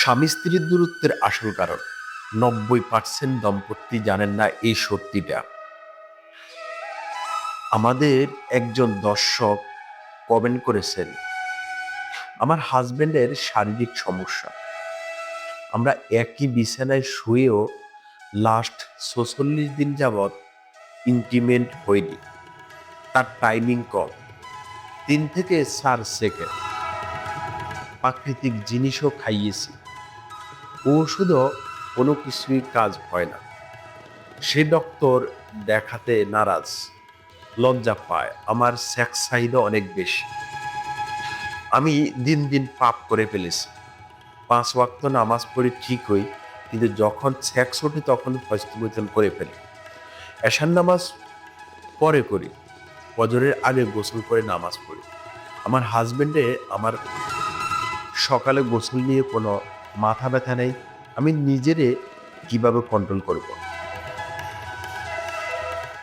স্বামী স্ত্রীর দূরত্বের আসল কারণ। নব্বই পার্সেন্ট দম্পতি জানেন না এই সত্যিটা। আমাদের একজন দর্শক কমেন্ট করেছেন, আমার হাজবেন্ডের শারীরিক সমস্যা। আমরা একই বিছানায় শুয়েও লাস্ট ছচল্লিশ দিন যাবৎ ইন্টিমেন্ট হয়নি তার টাইমিং কম। তিন থেকে চার সেকেন্ড প্রাকৃতিক জিনিসও খাইয়েছি। ওষুধও কোনো কিছুই কাজ হয় না। সে ডক্টর দেখাতে নারাজ, লজ্জা পায়, আমার সেক্স চাহিদা অনেক বেশি। আমি দিন দিন পাপ করে ফেলেছি। পাঁচ ওয়াক্ত নামাজ পড়ে ঠিক হই, কিন্তু যখন সেক্স ওঠে তখন হস্তমৈথন করে ফেলি। এশান নামাজ পরে করি, ফজরের আগে গোসল করে নামাজ পড়ি। আমার হাজব্যান্ডে আমার সকালে গোসল নিয়ে কোনো মাথা ব্যথা নেই, আমি নিজেরে কীভাবে কন্ট্রোল করব?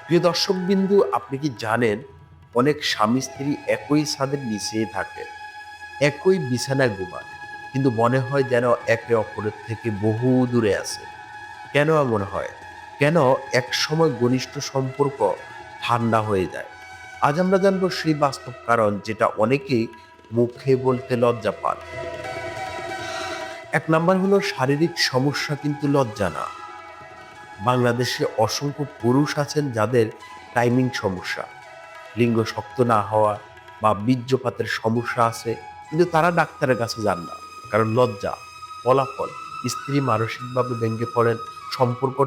প্রিয় দর্শক বিন্দু আপনি কি জানেন, অনেক স্বামী স্ত্রী একই ছাদের নিচেই থাকে, একই বিছানায় ঘুমান কিন্তু মনে হয় যেন একে অপরের থেকে বহু দূরে আছে। কেন এমন হয়? কেন এক সময় ঘনিষ্ঠ সম্পর্ক ঠান্ডা হয়ে যায়? আজ আমরা জানব সেই বাস্তব কারণ যেটা অনেকেই মুখে বলতে লজ্জা পান। এক নাম্বার হলো শারীরিক সমস্যা কিন্তু লজ্জা না। বাংলাদেশে অসংখ্য পুরুষ আছেন যাদের টাইমিং সমস্যা। লিঙ্গ শক্ত না হওয়া বা বীর্যপাতের সমস্যা আছে, কিন্তু তারা ডাক্তারের কাছে যান না। কারণ লজ্জা, ফলাফল, স্ত্রী মানসিকভাবে ভেঙে পড়েন, সম্পর্ক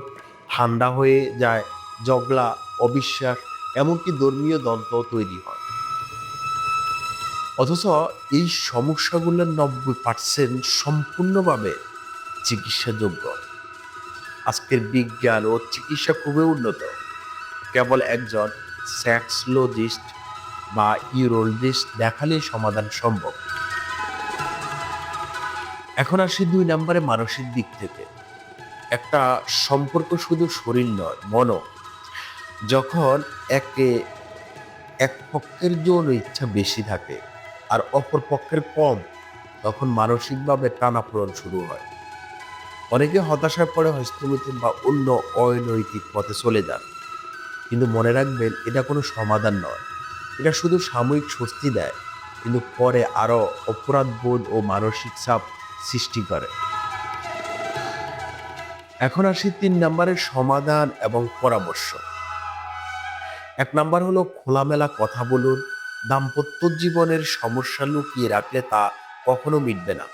ঠান্ডা হয়ে যায় জগলা অবিশ্বাস, এমনকি ধর্মীয় দ্বন্দ্ব তৈরি হয়। অথচ এই সমস্যাগুলোর নব্বই পার্সেন্ট সম্পূর্ণভাবে চিকিৎসাযোগ্য। আজকের বিজ্ঞান ও চিকিৎসা খুবই উন্নত। কেবল একজন স্যাক্সোলজিস্ট বা ইউরোলজিস্ট দেখালে সমাধান সম্ভব। এখন আসি দুই নম্বরে মানসিক দিক থেকে। একটা সম্পর্ক শুধু শরীর নয়, মনও। যখন একে, এক পক্ষের যৌন ইচ্ছা বেশি থাকে আর অপর পক্ষের কম, তখন মানসিকভাবে টানাপোড়ন শুরু হয়। অনেকে হতাশায় পড়ে হস্তমিথুন বা অন্য অনৈতিক পথে চলে যান। কিন্তু মনে রাখবেন, এটা কোনো সমাধান নয়। এটা শুধু সাময়িক স্বস্তি দেয়, কিন্তু পরে আরও অপরাধ বোধ ও মানসিক চাপ সৃষ্টি করে। এখন আসি তিন নম্বরের সমাধান এবং পরামর্শ। এক নাম্বার হলো খোলামেলা কথা বলুন দাম্পত্য জীবনের সমস্যা লুকিয়ে রাখলে তা কখনো মিটবে না।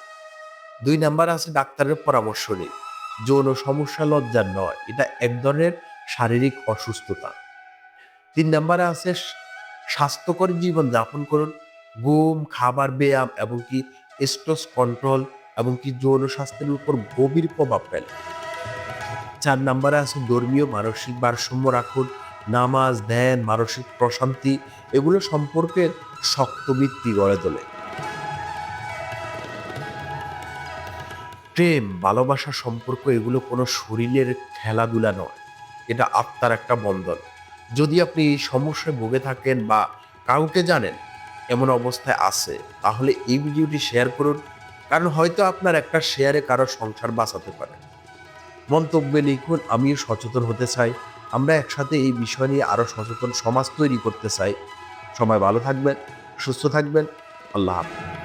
দুই নাম্বার আছে ডাক্তারের পরামর্শ নেই যৌন সমস্যা লজ্জার নয়, এটা এক ধরনের শারীরিক অসুস্থতা। তিন নাম্বারে আছে স্বাস্থ্যকর জীবন যাপন করুন। ঘুম, খাবার, ব্যায়াম এবং কি স্ট্রেস কন্ট্রোল এবং কি যৌন স্বাস্থ্যের উপর গভীর প্রভাব ফেলে। চার নাম্বারে আছে ধর্মীয় মানসিক ভারসাম্য রাখুন। নামাজ, ধ্যান, মানসিক প্রশান্তি, এগুলো সম্পর্কের শক্ত ভিত্তি গড়ে তোলে। প্রেম, ভালোবাসা সম্পর্ক এগুলো কোনো শরীরের খেলাধুলা নয়। এটা আত্মার একটা বন্ধন। যদি আপনি সমস্যায় ভুগে থাকেন বা কাউকে জানেন এমন অবস্থায় আছে, তাহলে এই ভিডিওটি শেয়ার করুন, কারণ হয়তো আপনার একটা শেয়ারে কারও সংসার বাঁচাতে পারে। মন্তব্যে লিখুন, আমিও সচেতন হতে চাই। আমরা একসাথে এই বিষয় নিয়ে আরও সচেতন সমাজ তৈরি করতে চাই। সময় ভালো থাকবেন, সুস্থ থাকবেন। আল্লাহ হাফিজ।